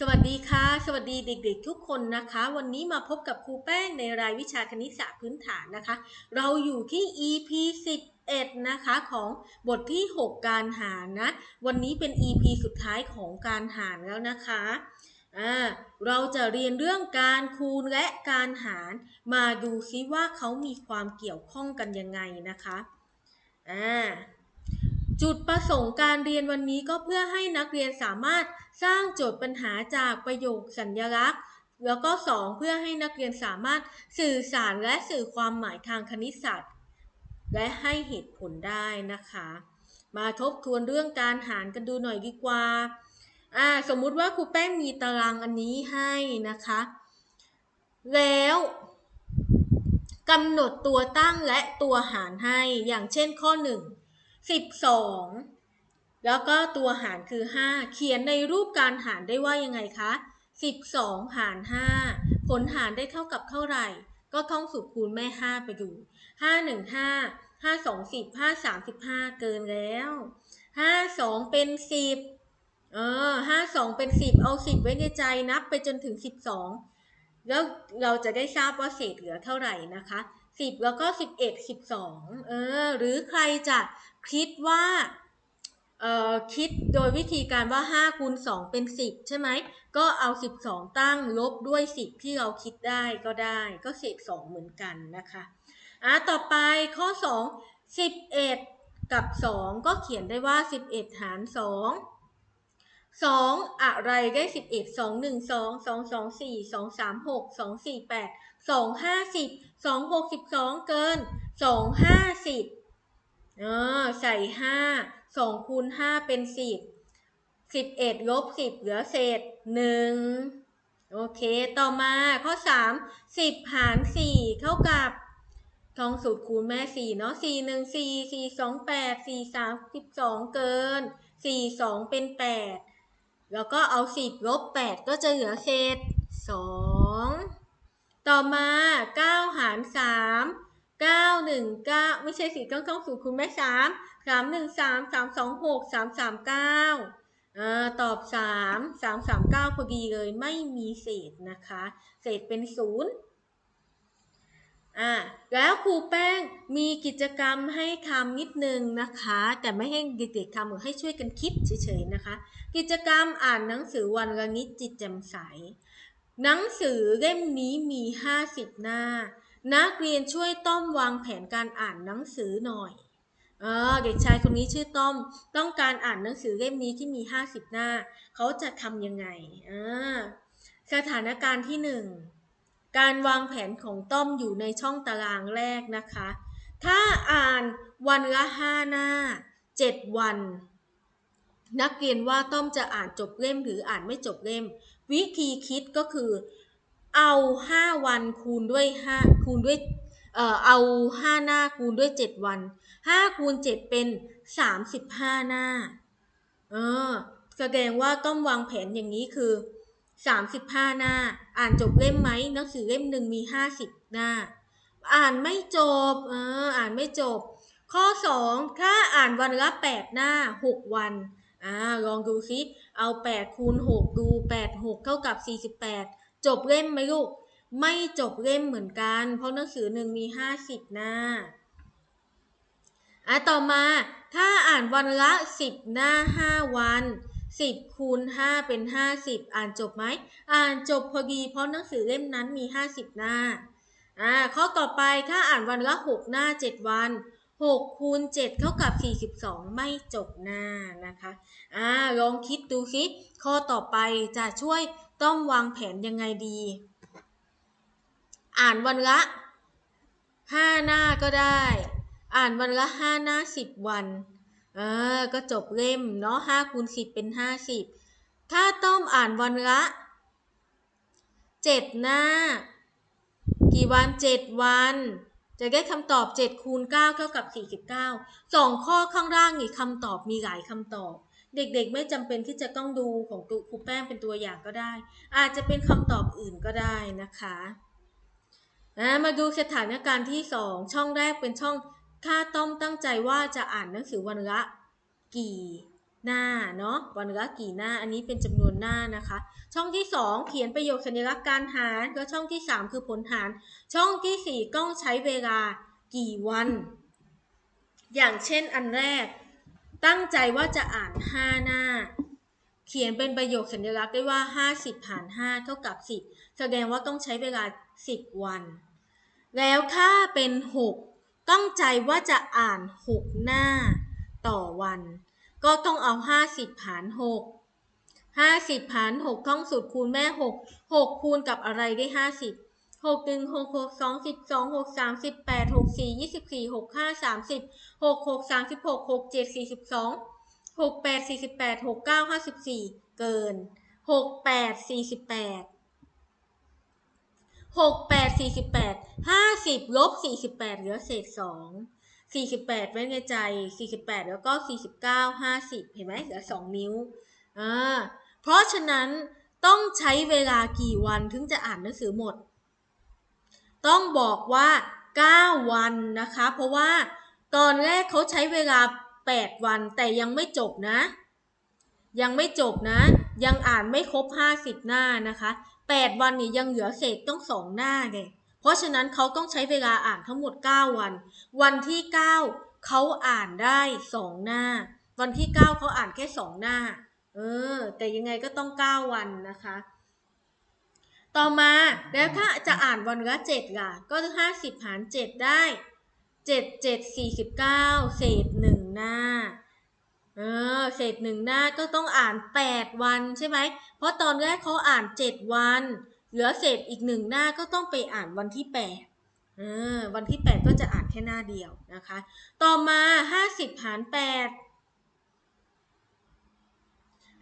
สวัสดีค่ะ สวัสดีเด็กๆทุกคนนะคะ วันนี้มาพบกับครูแป้งในรายวิชาคณิตศาสตร์พื้นฐานนะคะ เราอยู่ที่ EP 11นะคะของบทที่ 6 การหารนะ วันนี้เป็น EP สุดท้ายของการหารแล้วนะคะอ่าเราจะเรียนเรื่องการคูณและการหาร มาดูซิว่าเขามีความเกี่ยวข้องกันยังไงนะคะอ่า จุดประสงค์การเรียนวันนี้ก็เพื่อให้นักเรียนสามารถสร้างโจทย์ปัญหาจากประโยคสัญลักษณ์ แล้วก็ 2 เพื่อให้นักเรียนสามารถสื่อสารและสื่อความหมายทางคณิตศาสตร์ และให้เหตุผลได้นะคะ มาทบทวนเรื่องการหารกันดูหน่อยดีกว่าอ่าสมมุติว่าครูแป้งมีตารางอันนี้ให้นะคะ แล้วกำหนดตัวตั้งและตัวหารให้อย่างเช่นข้อ 1 12 แล้วก็ตัวหารคือ 5 เขียนในรูปการหารได้ว่ายังไงคะ 12 หาร 5 ผลหารได้เท่ากับเท่าไหร่ ก็ท่องสูตรคูณแม่ 5 ไปดู 5 1 5 5 2 10 5 35 เกินแล้ว 5 2 เป็น 10 เออ 5 2 เป็น 10 เอา 10 ไว้ในใจนับไปจนถึง 12 แล้วเราจะได้ทราบว่าเศษเหลือเท่าไหร่นะคะ 10 แล้วก็ 11 12เออหรือใครจะคิดว่าเอ่อคิดโดยวิธีการว่า 5คูณ2เป็น 10 ใช่ไหม ก็เอา 12 ตั้งลบด้วย 10 ที่เราคิดได้ก็ได้ก็เศษ2เหมือนกันนะคะอะต่อไปข้อ 2 11 กับ 2 ก็เขียนได้ว่า 11 หาร 2 2 อะไรได้ 11 2 1 2 2 2 4 2 3 6 2 4 8 2 5 10 2 6 12เกิน2 5 10เออใส่ห้าสองคูณห้าเป็นสิบสิบเอ็ดลบสิบเหลือเศษหนึ่งโอเค ต่อมาข้อสามสิบหารสี่เท่ากับทองสูตรคูณแม่สี่เนาะสี่หนึ่งสี่สี่สองแปดสี่สามสิบสองเกินสี่สองเป็นแปดแล้วก็เอาสิบลบแปดก็จะเหลือเศษสอง ต่อมาเก้าหารสามเก้าหนึ่งเก้าไม่ใช่สี่ต้องต้องสูตรคูณแม่สามสามหนึ่งสามสามสองหกสามสามเก้าอ่าตอบสามสามสามเก้าพอดีเลยไม่มีเศษนะคะ เศษเป็นศูนย์อ่าแล้วครูแป้งมีกิจกรรมให้ทำนิดนึงนะคะ แต่ไม่ให้เด็กๆทำหรือให้ช่วยกันคิดเฉยๆนะคะ กิจกรรมอ่านหนังสือวันละนิดจิตแจ่มใส หนังสือเล่มนี้มี 50 หน้า นักเรียนช่วยต้อมวางแผนการอ่านหนังสือหน่อย เออ เด็กชายคนนี้ชื่อต้อม ต้องการอ่านหนังสือเล่มนี้ที่มี 50 หน้า เขาจะทำยังไงอ่าสถานการณ์ที่หนึ่งการวางแผนของต้อมอยู่ในช่องตารางแรกนะคะ ถ้าอ่านวันละ 5 หน้า 7 วัน นักเรียนว่าต้อมจะอ่านจบเล่มหรืออ่านไม่จบเล่ม วิธีคิดก็คือ เอา 5 วันคูณด้วย5คูณด้วยเอ่อเอา 5 หน้าคูณด้วย 7 วัน 5 คูณ 7 เป็น 35 หน้า เออแสดงว่าต้องวางแผนอย่างนี้คือ 35 หน้า อ่านจบเล่มไหมหนังสือเล่มหนึ่งมี 50 หน้า อ่านไม่จบเอออ่านไม่จบ ข้อ 2 ถ้าอ่านวันละ 8 หน้า 6 วันอ่าลองดูซิ เอา8คูณ6ดู 8 6 เท่ากับ 48 จบเล่มไหมลูก ไม่จบเล่มเหมือนกัน เพราะหนังสือหนึ่งมี 50 หน้าอะต่อมาถ้าอ่านวันละ 10 หน้า 5 วัน 10คูณ5เป็น 50 อ่านจบไหม อ่านจบพอดีเพราะหนังสือเล่มนั้นมี 50 หน้าอ่าข้อต่อไปถ้าอ่านวันละ 6 หน้า 7 วัน 6คูณ7เท่ากับ 42 ไม่จบหน้านะคะอ่าลองคิดดูสิข้อต่อไปจะช่วยต้องวางแผนยังไงดี อ่านวันละ 5 หน้าก็ได้ อ่านวันละ 5 หน้า 10 วันเออก็จบเล่มเนาะ5คูณ10 เป็น 50 ถ้าต้อมอ่านวันละ 7 หน้า กี่วัน 7 วัน จะได้คำตอบ7คูณ9เท่ากับ 49 2 ข้อข้างล่างนี่คำตอบมีหลายคำตอบ เด็กๆไม่จำเป็นที่จะต้องดูของครูแป้งเป็นตัวอย่างก็ได้ อาจจะเป็นคำตอบอื่นก็ได้นะคะมาดูสถานการณ์ที่ 2 ช่องแรกเป็นช่องถ้าต้อมตั้งใจว่าจะอ่านหนังสือวันละกี่ หน้าเนาะวันละกี่หน้า อันนี้เป็นจำนวนหน้านะคะ ช่องที่ 2 เขียนประโยคสัญลักษณ์การหารก็ช่องที่ 3 คือผลหาร ช่องที่ 4 ต้องใช้เวลากี่วัน อย่างเช่นอันแรก ตั้งใจว่าจะอ่าน 5 หน้า เขียนเป็นประโยคสัญลักษณ์ได้ว่า 50หาร5เท่ากับ 10 แสดงว่าต้องใช้เวลา 10 วัน แล้วถ้าเป็น 6 ตั้งใจว่าจะอ่าน 6 หน้าต่อวัน ก็ต้องเอา 50 หาร 6 50 หาร 6 ท่องสูตรคูณแม่ 6 6 คูณกับอะไรได้ 50 6 1 6 6 2 12 6 3 8 6 4 24 6 5 30 6 6 36 6 7 42 6 8 48 6 9 54 เกิน 6 8 48 6 8 48 50 ลบ 48 เหลือเศษ 2 48 ไว้ในใจ 48 แล้วก็ 49 50 เห็นไหมเหลือ 2 นิ้วอ่าเพราะฉะนั้นต้องใช้เวลากี่วันถึงจะอ่านหนังสือหมด ต้องบอกว่า 9 วันนะคะ เพราะว่าตอนแรกเขาใช้เวลา 8 วันแต่ยังไม่จบนะ ยังไม่จบนะ ยังอ่านไม่ครบ 50 หน้านะคะ 8 วันนี่ยังเหลือเศษต้อง 2 หน้าไง เพราะฉะนั้นเขาต้องใช้เวลาอ่านทั้งหมด 9 วัน วันที่ 9เขาอ่านได้ 2 หน้า วันที่ 9เขาอ่านแค่ 2 หน้า เออ แต่ยังไงก็ต้อง 9 วันนะคะ ต่อมาแล้วถ้าจะอ่านวันละ7ล่ะ ก็ 50 หาร 7 ได้ 7 7 49 เศษ 1 หน้าเออเศษ1หน้าก็ต้องอ่าน 8 วันใช่ไหม เพราะตอนแรกเขาอ่าน 7 วัน เหลือเศษอีก1หน้าก็ต้องไปอ่านวันที่8เออวันที่ 8 ก็จะอ่านแค่หน้าเดียวนะคะ ต่อมา 50หาร8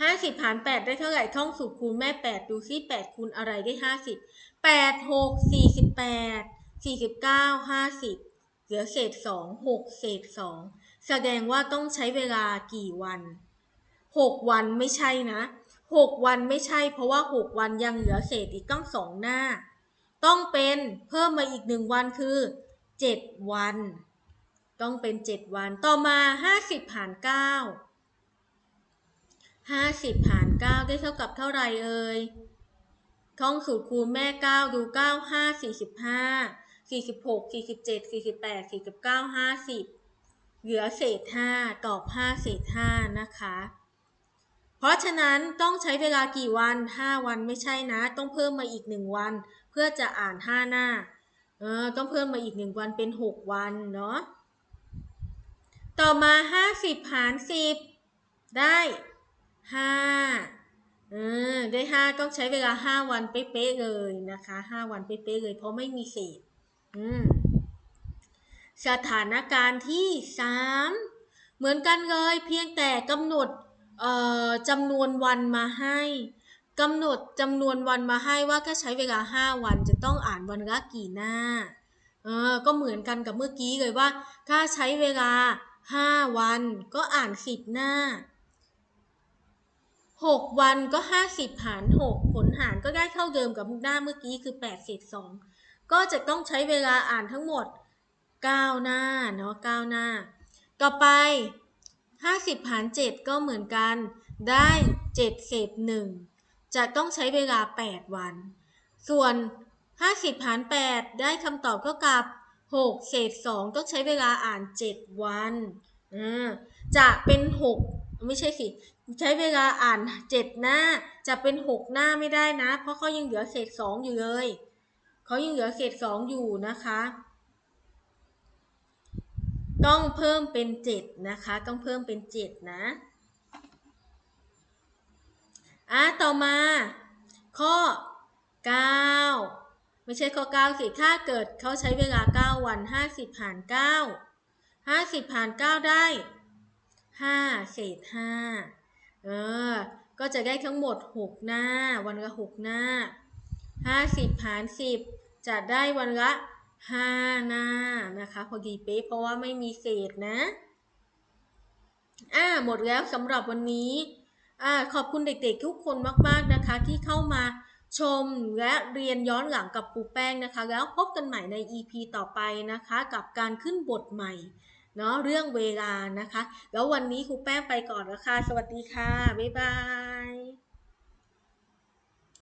50หาร8ได้เท่าไหร่ท่องสูตรคูณแม่ 8 ดูซิ8คูณอะไรได้ 50 8 6 48 49 50 เหลือเศษ 2 6 เศษ 2 แสดงว่าต้องใช้เวลากี่วัน 6 วันไม่ใช่นะ หกวันไม่ใช่เพราะว่าหกวันยังเหลือเศษอีกตั้งสองหน้า ต้องเป็นเพิ่มมาอีกหนึ่งวันคือเจ็ดวัน ต้องเป็นเจ็ดวันต่อมาห้าสิบผ่านเก้าห้าสิบผ่านเก้าได้เท่ากับเท่าไหร่เอ่ยท่องสูตรคูณแม่เก้าดูเก้าห้าสี่สิบห้าสี่สิบหกสี่สิบเจ็ดสี่สิบแปดสี่สิบเก้าห้าสิบเหลือเศษห้าตอบห้าเศษห้านะคะ ราะฉะนั้นต้องใช้เวลากี่วัน 5 วันไม่ใช่นะ ต้องเพิ่มมาอีก 1 วัน เพื่อจะอ่าน 5 หน้าเออต้องเพิ่มมาอีก 1 วันเป็น 6 วันเนาะต่อมา 50 หาร 10 ได้ห้าเออได้ห้าต้องใช้เวลาห้าวันเป๊ะๆเลยนะคะห้าวันเป๊ะๆเลยเพราะไม่มีเศษอืมสถานการณ์ที่สามเหมือนกันเลยเพียงแต่กำหนด เอ่อจำนวนวันมาให้กำหนดจำนวนวันมาให้ว่าถ้าใช้เวลาห้าวันจะต้องอ่านวันละกี่หน้า เออ ก็เหมือนกันกับเมื่อกี้เลยว่า ถ้าใช้เวลาห้าวันก็อ่านสิบหน้า6วันก็50หาร6ผลหารก็ได้เท่าเดิมกับหน้าเมื่อกี้คือ8เศษ2ก็จะต้องใช้เวลาอ่านทั้งหมด9หน้าเนาะ9หน้า ต่อไป 50 หาร 7 ก็เหมือนกัน ได้ 7 เศษ 1 จะต้องใช้เวลา 8 วัน ส่วน 50 หาร 8 ได้คำตอบก็กับ 6 เศษ 2 ต้องใช้เวลาอ่าน 7 วันจะเป็น 6 ไม่ใช่สิ ใช้เวลาอ่าน 7 หน้า จะเป็น 6 หน้าไม่ได้นะ เพราะเขายังเหลือเศษ 2 อยู่เลย เขายังเหลือเศษ 2 อยู่นะคะ ต้องเพิ่มเป็น7นะคะ ต้องเพิ่มเป็น7นะอะต่อมา ข้อ 9 ไม่ใช่ข้อ9สิถ้าเกิดเขาใช้เวลา 9 วัน 50หาร9 50หาร9ได้ 5 เศษ 5 เออ ก็จะได้ทั้งหมด 6 หน้า วันละ 6 หน้า 50หาร10 จะได้วันละ 5หน้านะคะ พอดีเป๊ะเพราะว่าไม่มีเศษนะ อ่าหมดแล้วสำหรับวันนี้อ่าขอบคุณเด็กๆทุกคนมากๆนะคะ ที่เข้ามาชมและเรียนย้อนหลังกับปูแป้งนะคะ แล้วพบกันใหม่ใน EP ต่อไปนะคะ กับการขึ้นบทใหม่เนาะเรื่องเวลานะคะ แล้ววันนี้ครูแป้งไปก่อนแล้วค่ะ สวัสดีค่ะ บ๊ายบาย